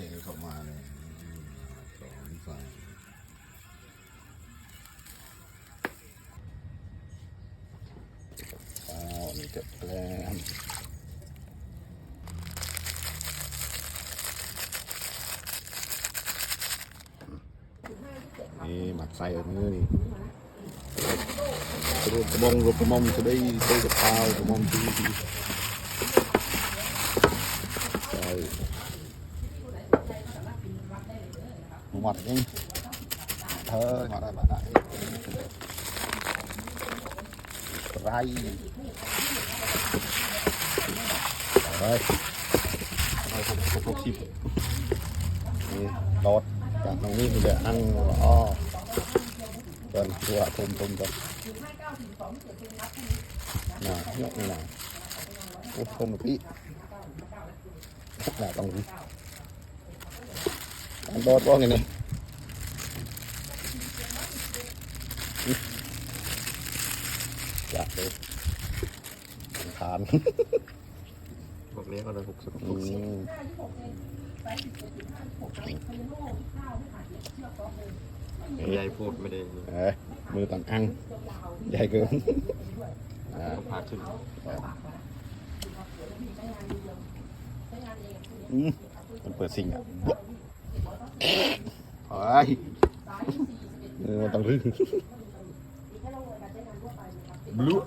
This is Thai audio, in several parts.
เทเข้ามาเลยสองใส่อ้าวนี่จะแปลงนี่หมักใส่แบบนี้นี่รวมกระมงรวมกระมงจะได้ใส่กับข้าวกระมงที่ใส่หมัดเองเธอหมัดอะได้เอากระอั้ งอ้อจนตัวทุมทุมจนน่ะยกนี่น่ะโอ้ทุมพี่น่ะตรงนี้อันโดดว่าไงเนี่ย อยากเลยทานพวกนี้เขาเลยหกสิบอืมใหญ่พูดไม่ได้เอ้ยมือต่างอังใหญ่เกินอ่าต้องพาขึ้นอืมมันเปิดซิงอะเฮ้ยเออมันต้องรึบ ลูบ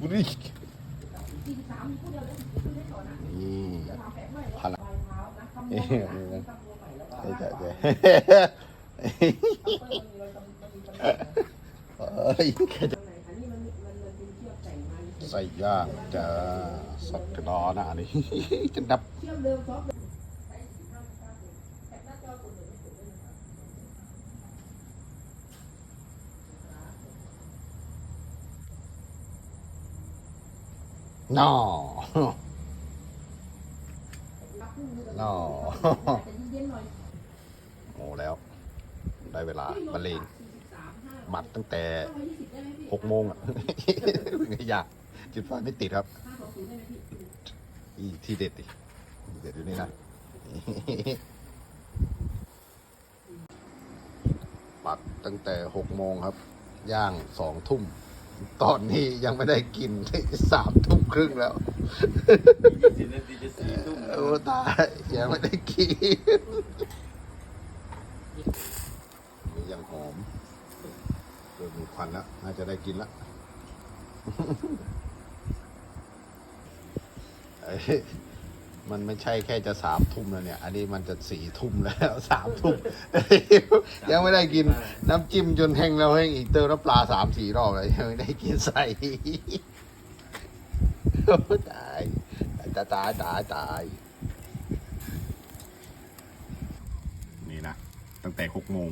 ลูนี่พลังเอ้ยใช่ใช่เฮ้ยใส่ยางจะสักกระดอหน้านี่จะดับ นอนอโอ้แล้ว ได้เวลาบรรเลงหมัดตั้งแต่หกโมงอะไม่อยากจุดไฟไม่ติดครับอีที่เด็ดดิเด็ดอยู่นี่นะปัดตั้งแต่หกโมงครับ ย่างสองทุ่ม ตอนนี้ยังไม่ได้กินสามทุ่มครึ่งแล้วสิบนาทีจะสี่ทุ่มโอ้ตายยังไม่ได้กินนี่ยังหอมเริ่มมีควันแล้ว น่าจะได้กินแล้วเอ้ย มันไม่ใช่แค่จะสามทุ่มแล้วเนี่ย อันนี้มันจะสี่ทุ่มแล้วสามทุ่มยังไม่ได้กินน้ำจิ้มจนแห้งแล้วแห้งอีกเติมน้ำปลาสามสี่รอบเลยยังไม่ได้กินใส่โอ้ตายตายตายตายตายนี่นะ ตั้งแต่หกโมง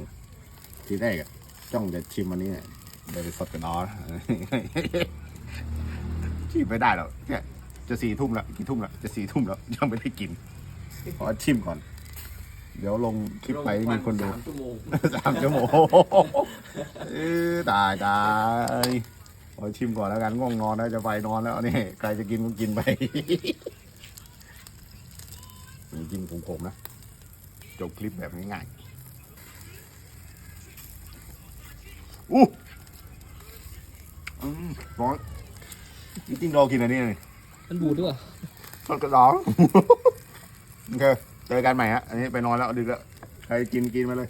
ที่แรกอะจ้องจะชิมอันนี้เนี่ยเดี๋ยวไปสดกันนอนชิมไม่ได้หรอกเนี่ย จะสี่ทุ่มแล้วกี่ทุ่มแล้วจะสี่ทุ่มแล้วยังไม่ได้กิน ขอชิมก่อน เดี๋ยวลงคลิปไปมีคนดูสามชั่วโมงสามชั่วโมงเออตายตายขอชิมก่อนแล้วกันง่วงนอนแล้วจะไปนอนแล้วนี่ใครจะกินก็กินไปนี่จิ้มของผมนะจบคลิปแบบง่ายๆอู้อืมร้อนจริงๆเรากินอันนี้เลย มันบูดด้วยทอดกระดองโอเคเจอกันใหม่ฮะ อันนี้ไปนอนแล้วดึกแล้ว ใครกินกินมาเลย